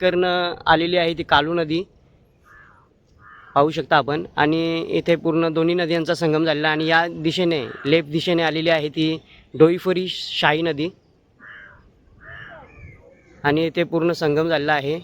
करणं आलेली आहे ती कालू नदी. पाहू शकता आपण. आणि इथे पूर्ण दोन्ही नद्यांचा संगम झालेला आहे. आणि या दिशेने लेफ्ट दिशेने आलेली आहे ती डोईफोरी शाही नदी. आणि इथे पूर्ण संगम झालेला आहे.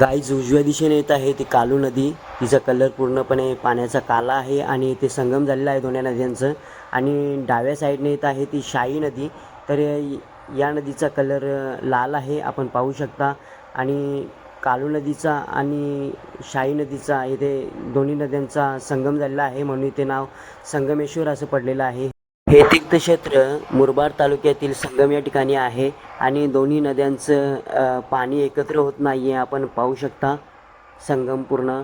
गाईज उजव्या दिशेने येत आहे ती कालू नदी. तिचा कलर पूर्णपणे पाण्याचा काला आहे आणि इथे संगम झालेला आहे दोन्ही नद्यांचं. आणि डाव्या साईडने येत आहे ती शाही नदी. तर या नदीचा कलर लाल आहे आपण पाहू शकता. आणि कालू नदीचा आणि शाही नदीचा इथे दोन्ही नद्यांचा संगम झालेला आहे म्हणून इथे नाव संगमेश्वर असं पडलेलं आहे. हे तीर्थक्षेत्र मुरबाड तालुक्यातील संगम या ठिकाणी आहे आणि दोन्ही नद्यांचं पाणी एकत्र होत नाही आहे आपण पाहू शकता. संगम पूर्ण.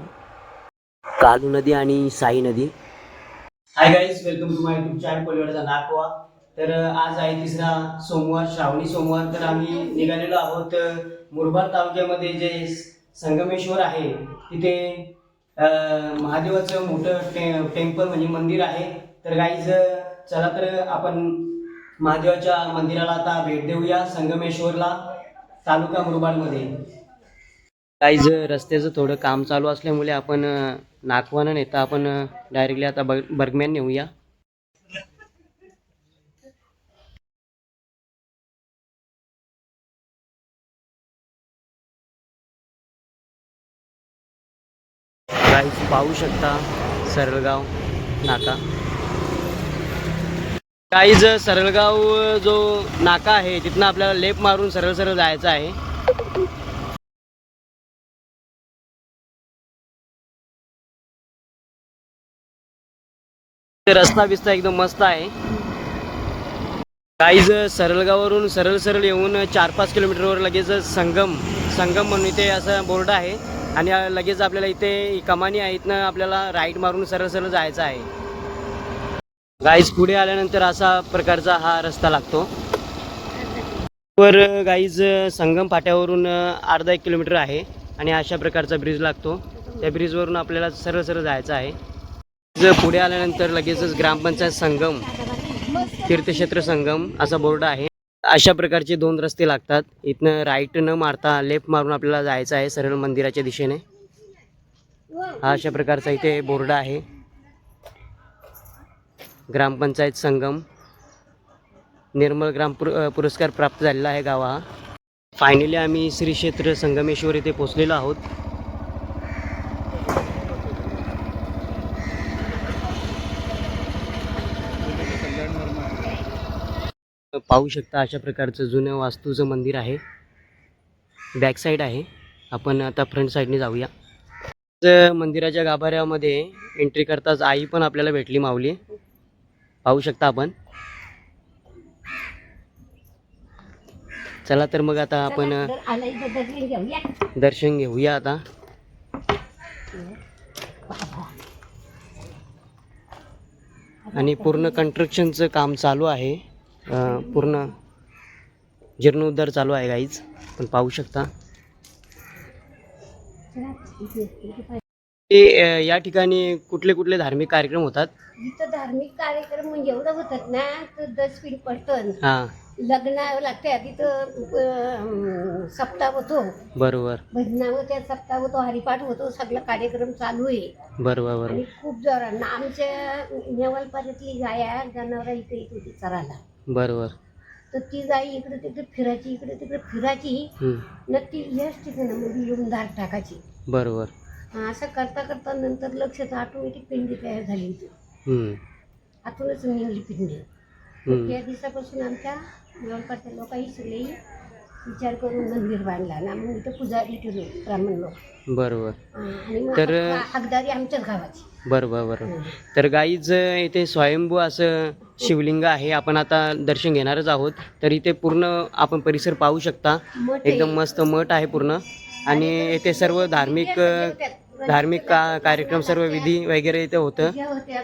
कालू नदी आणि साई नदी. Hi guys welcome to my YouTube channel कोलिवाडचा नागवा तर आज आहे तिसरा सोमवार श्रावणी सोमवार. तर आम्ही निघालेलो आहोत मुरबाड तालुक्यामध्ये जे संगमेश्वर आहे तिथे महादेवाचं मोठं टे टेम्पल म्हणजे मंदिर आहे. तर गाईज चला तर आपण महादेवाच्या मंदिराला आता भेट देऊया संगमेश्वरला तालुका मुरबाडमध्ये. गाईज रस्त्याचं थोडं काम चालू असल्यामुळे आपण नागवानं नेता आपण डायरेक्टली आता ब बर्गमॅन नेऊया. गाईज पाहू शकता सरळगाव नाका. गाईज सरळगाव जो नाका आहे तिथनं आपल्याला लेप मारून सरळ सरळ जायचं आहे. रस्ता बिस्ता एकदम मस्त आहे. काहीच सरळगाववरून सरळ सरळ येऊन चार पाच किलोमीटरवर लगेच संगम संगम म्हणून इथे असं बोर्ड आहे. आणि लगेच आपल्याला इथे कमानी आहेत ना आपल्याला राईट मारून सरळ सरळ जायचं आहे. गाईज पुढे आल्यानंतर असा प्रकारचा हा रस्ता लागतो. वर गाईज संगम फाट्यावरून अर्धा एक किलोमीटर आहे आणि अशा प्रकारचा ब्रिज लागतो. त्या ब्रिजवरून आपल्याला सरळ सरळ जायचं आहे. पुढे आल्यानंतर लगेचच ग्रामपंचायत संगम तीर्थक्षेत्र संगम असा बोर्ड आहे. अशा प्रकारचे दोन रस्ते लागतात. इथनं राईट न मारता लेफ्ट मारून आपल्याला जायचं आहे सरळ मंदिराच्या दिशेने. हा अशा प्रकारचा इथे बोर्ड आहे. ग्रामपंचायत संगम. निर्मल ग्राम पुर पुरस्कार प्राप्त झालेला आहे गावा हा फायनली आम्ही श्री क्षेत्र संगमेश्वर इथे पोचलेलो आहोत. पाहू शकता अशा प्रकारचं जुनं वास्तूचं मंदिर आहे. बॅक साईड आहे. आपण आता फ्रंट साईडने जाऊया. मंदिराच्या गाभाऱ्यामध्ये एंट्री करताच आई पण आपल्याला भेटली माऊली. पाहू शकता आपण. चला तर मग आता आपण दर्शन घेऊया. आता. आणि पूर्ण कन्स्ट्रक्शनचं काम चालू आहे. पूर्ण जीर्णोद्धार चालू आहे गाईज. पण पाहू शकता. या ठिकाणी कुठले कुठले धार्मिक कार्यक्रम होतात? इथं धार्मिक कार्यक्रम म्हणजे एवढं होतात ना तर दस पीठ पडतं हां. लग्न लागते तिथं सप्ताह होतो. बरोबर. भजनावर त्या सप्ताह होतो हरिपाठ होतो सगळं कार्यक्रम चालू आहे. बरोबर बरोबर. खूप जोरात आमच्या नेवलपाड्यातली गाया जनावर इथे येत होती चरायला. बरोबर. तर ती गाई इकडे तिकडे फिरायची इकडे तिकडे फिरायची. हं, नक्की याच ठिकाणामध्ये येऊन धार टाकायची. बरोबर. असं करता करता नंतर लक्षात ऑटोमॅटिक पिंडी तयार झाली होती. आतूनच निघली पिंडी. त्या दिवसापासून आमच्या जवळपासच्या लोकांनी सगळे विचार करून मंदिर बांधला ना मग इथं पुजारी ठेवले ब्राह्मण लोक. बरोबर. आणि मग तर- हा- हाकदारी आमच्याच गावाची. बरोबर बरोबर. तर गाईज इथे स्वयंभू असं शिवलिंग आहे आपण आता दर्शन घेणारच आहोत. तर इथे पूर्ण आपण परिसर पाहू शकता. मठ आहे. एकदम मस्त मठ आहे पूर्ण. आणि इथे सर्व धार्मिक धार्मिक का कार्यक्रम सर्व विधी वगैरे इथे होतं. होत्या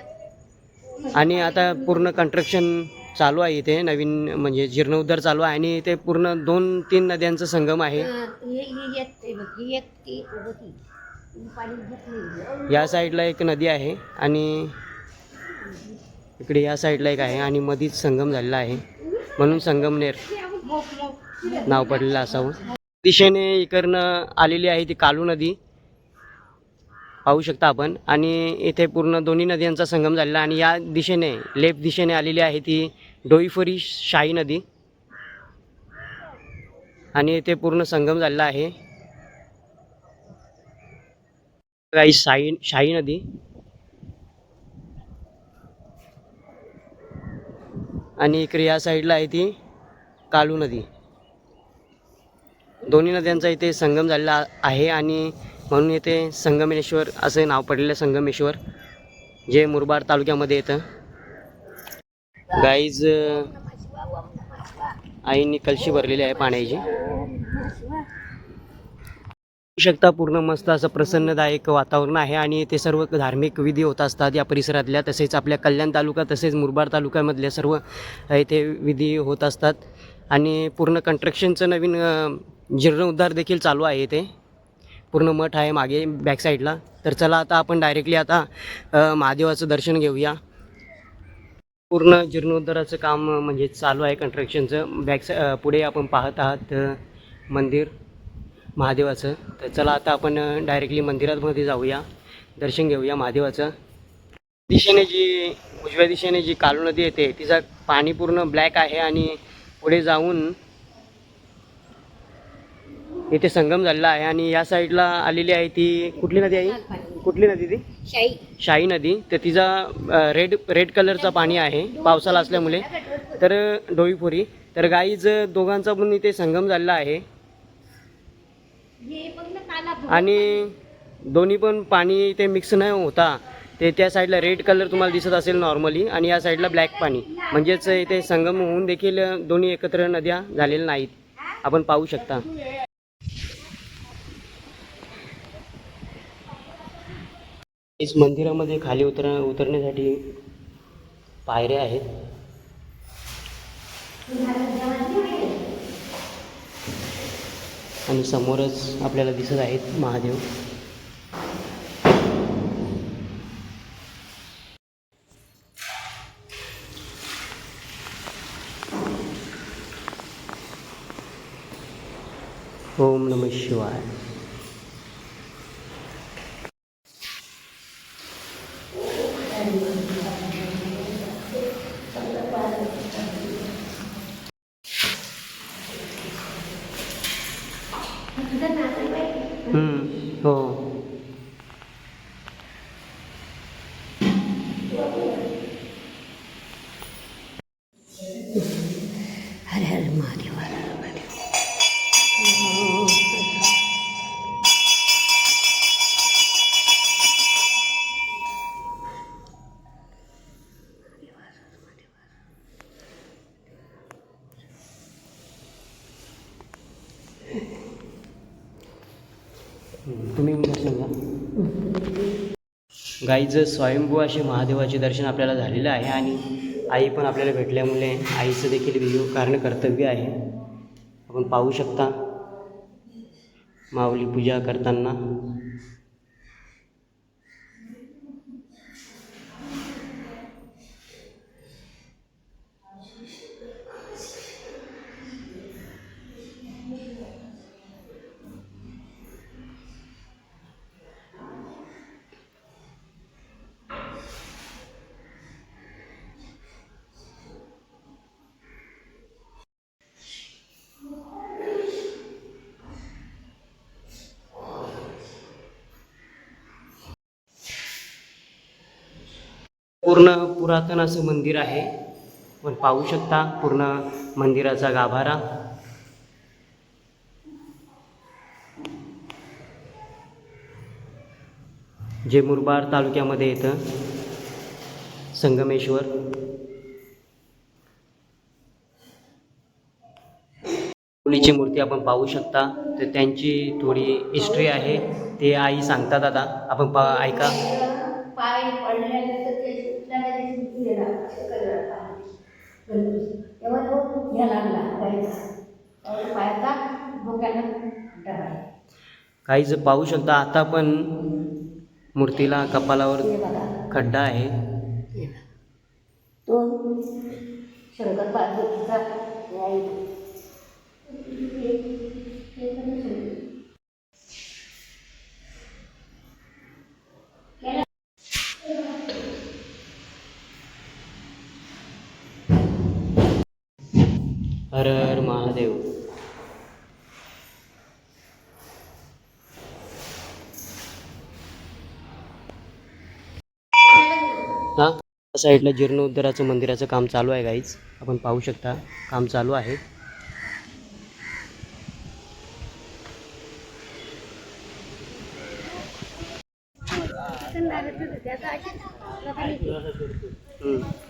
आणि आता पूर्ण कन्स्ट्रक्शन चालू आहे इथे नवीन म्हणजे जीर्णोद्धार चालू आहे आणि इथे पूर्ण दोन तीन नद्यांचा संगम आहे. ते ती या साईडला एक नदी आहे आणि इकडे या साईडला एक आहे आणि मधीच संगम झालेला आहे. म्हणून संगमनेर नाव पडलेलं असावं. दिशेने इकडनं आलेली आहे ती कालू नदी. पाहू शकता आपण. आणि इथे पूर्ण दोन्ही नद्यांचा संगम झालेला आणि या दिशेने लेफ्ट दिशेने आलेली आहे ती डोईफोरी शाही नदी. आणि इथे पूर्ण संगम झालेला आहे. काही शाही शाही नदी. आणि इकडे या साईडला आहे ती कालू नदी. दोन्ही नद्यांचा इथे संगम झालेला आहे आणि म्हणून इथे संगमेश्वर असे नाव पडलेलं आहे, संगमेश्वर जे मुरबाड तालुक्यामध्ये येतं. गाईज आईंनी कलशी भरलेली आहे पाण्याची. शकता पूर्ण मस्त असं प्रसन्नदायक वातावरण आहे आणि ते सर्व धार्मिक विधी होत असतात या परिसरातल्या. तसेच आपल्या कल्याण तालुका तसेच मुरबाड तालुक्यामधल्या सर्व इथे विधी होत असतात. आणि पूर्ण कन्स्ट्रक्शनचं नवीन जीर्णोद्धार देखील चालू आहे इथे. पूर्ण मठ आहे मागे बॅक साईडला तर चला आता आपण डायरेक्टली आता महादेवाचं दर्शन घेऊया. पूर्ण जीर्णोद्धाराचं काम म्हणजे चालू आहे कन्स्ट्रक्शनचं बॅक पुढे आपण पाहत आहात मंदिर महादेवाचं. तर चला आता आपण डायरेक्टली मंदिरामध्ये जाऊया. दर्शन घेऊया महादेवाचं. दिशेने जी उजव्या दिशेने जी कालू नदी येते तिचं पाणी पूर्ण ब्लॅक आहे आणि पुढे जाऊन इथे संगम झालेला आहे. आणि या साईडला आलेली आहे ती कुठली नदी आहे कुठली नदी ती? शाही शाही नदी तर तिचा रेड रेड कलरचा पाणी आहे पावसाला असल्यामुळे. तर डोईफोरी तर गाईज दोघांचा पण इथे संगम झालेला आहे. आणि दोन्ही पण पाणी इथे मिक्स नाही होता ते त्या साईडला रेड कलर तुम्हाला दिसत असेल नॉर्मली आणि या साईडला ब्लॅक पाणी. म्हणजेच इथे संगम होऊन देखील दोन्ही एकत्र नद्या झालेल्या नाहीत. आपण पाहू शकता. मंदिरामध्ये खाली उतर उतरण्यासाठी पायऱ्या आहेत. आणि समोरच आपल्याला दिसत आहेत महादेव. ओम नम शिवाय. हम्म, हो हर हर महादेव हर हर महादेव तुम्ही दर्शन घ्या गाईचं स्वयंभू असे महादेवाचे दर्शन आपल्याला झालेलं आहे आणि आई पण आपल्याला भेटल्यामुळे आईचं देखील व्हिडिओ कारण कर्तव्य आहे. आपण पाहू शकता माऊली पूजा करताना. पूर्ण पुरातन असं मंदिर आहे. पण पाहू शकता पूर्ण मंदिराचा गाभारा. जे मुरबाड तालुक्यामध्ये येतं संगमेश्वर. मुलीची मूर्ती आपण पाहू शकता. तर त्यांची थोडी हिस्ट्री आहे. ते आई सांगतात आता आपण पा ऐका पाय पडल्यानंतर ते सुटल्याने ते सुटून गेला असं करणार पाय. गणपती. तेव्हा लागला पायाचा डोक्याला. काही जर पाहू शकता आता पण मूर्तीला कपालावर खड्डा आहे. तो शंकर पार्वतीचा हर हर महादेव. हा? साईडला जीर्णोद्धाराचं मंदिराचं काम चालू आहे गाईच आपण पाहू शकता काम चालू आहे.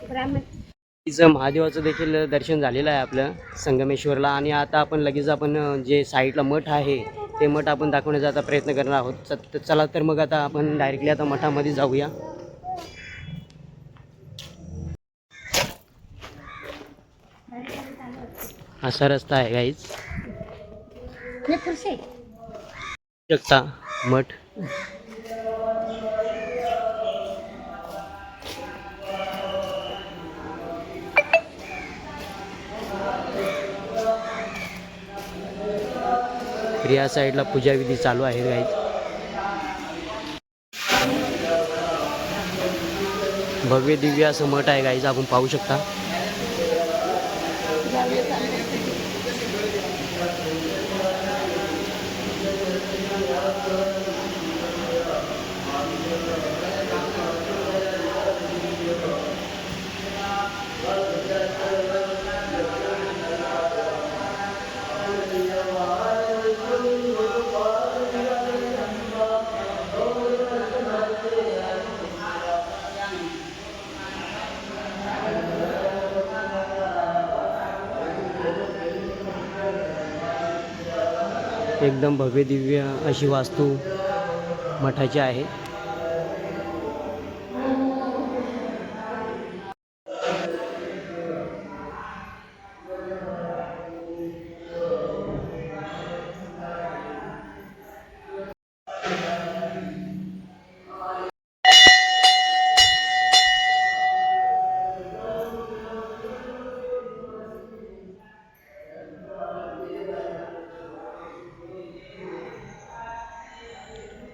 ब्राह्मण तिचं महादेवाचं देखील दर्शन झालेलं आहे आपलं संगमेश्वरला. आणि आता आपण लगेच आपण जे साईडला मठ आहे ते मठ आपण दाखवण्याचा आता प्रयत्न करणार आहोत. चला तर मग आता आपण डायरेक्टली आता मठामध्ये जाऊया. असा रस्ता आहे आहे शकता मठ? तर या साईडला पूजाविधी चालू आहे गाईज भव्य दिव्य असं मठ आहे गाईज आपण पाहू शकता. एकदम भव्य दिव्य अशी वास्तू मठाची आहे.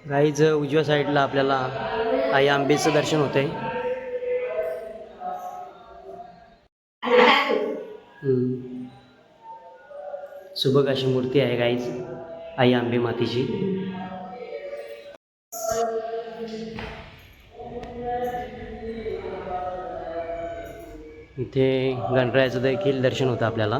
गाईज उजव्या साईडला आपल्याला आई आंबेचं दर्शन होतंय. आहे सुबक अशी मूर्ती आहे गाईज आई आंबे मातीची. इथे गणरायाचं देखील दर्शन होतं आपल्याला.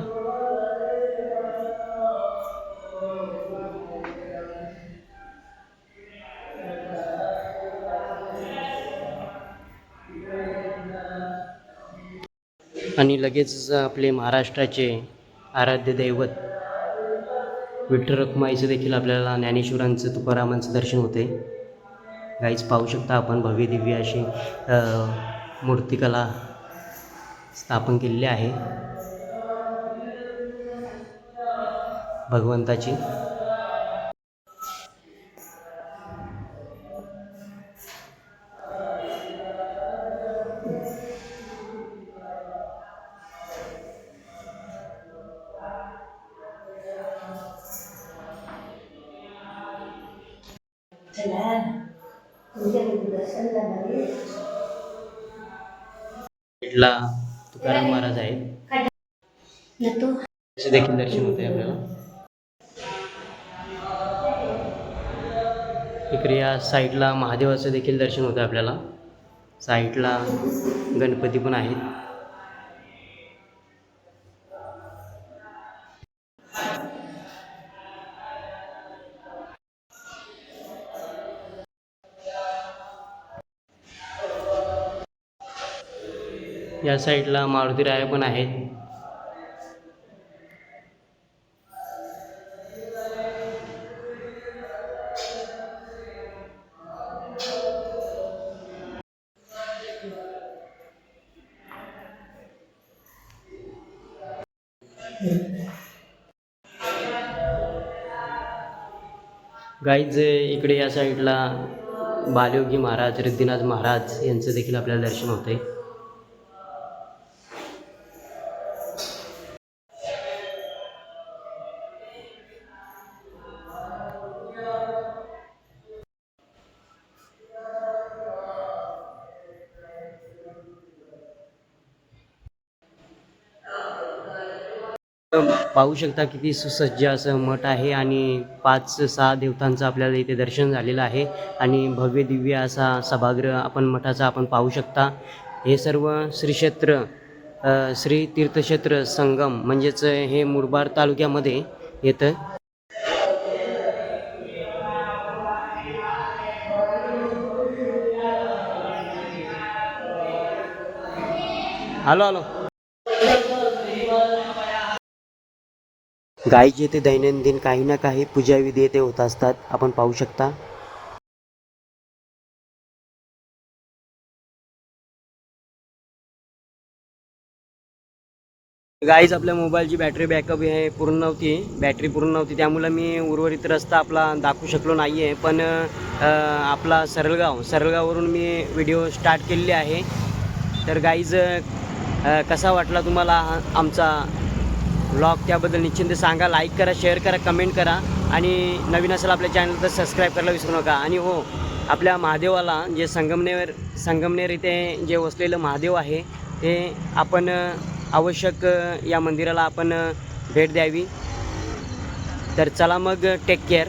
आणि लगेच आपले महाराष्ट्राचे आराध्य दैवत विठ्ठल रखुमाईचं देखील आपल्याला ज्ञानेश्वरांचं तुकारामांचं दर्शन होते. गाईच पाहू शकता आपण भव्य दिव्य अशी मूर्तिकला स्थापन केलेली आहे. भगवंताची. त्याचे देखील दर्शन होते आपल्याला. इकडे या साईडला महादेवाचं देखील दर्शन होतं आपल्याला. साईडला गणपती पण आहेत. या साईडला मारुती राया पण आहेत. गाईज इकडे या साईडला बालयोगी महाराज रिद्धिनाथ महाराज यांचं देखील आपल्याला दर्शन होते पाहू शकता किती सुसज्ज असं मठ आहे आणि पाच सहा देवतांचं आपल्याला इथे दर्शन झालेलं आहे आणि भव्य दिव्य असा सभागृह आपण मठाचा आपण पाहू शकता. हे सर्व श्री क्षेत्र श्री तीर्थक्षेत्र संगम म्हणजेच हे मुरबाड तालुक्यामध्ये येतं. Hello hello. गायीचे ते दैनंदिन काही ना काही पूजाविधी येथे होत असतात. आपण पाहू शकता. गाईज आपल्या मोबाईलची बॅटरी बॅकअप हे पूर्ण नव्हती. बॅटरी पूर्ण नव्हती. त्यामुळं मी उर्वरित रस्ता आपला दाखवू शकलो नाही आहे पण आपला सरळगाव सरळगाववरून मी व्हिडिओ स्टार्ट केलेली आहे. तर गाईज कसा वाटला तुम्हाला हा आमचा ब्लॉग त्याबद्दल निश्चिंत सांगा लाईक करा शेअर करा कमेंट करा. आणि नवीन असेल आपल्या चॅनल तर सबस्क्राईब करायला विसरू नका. आणि हो आपल्या महादेवाला जे संगमनेर संगमनेर इथे जे वसलेलं महादेव आहे ते आपण आवश्यक या मंदिराला आपण भेट द्यावी. तर चला मग टेक केअर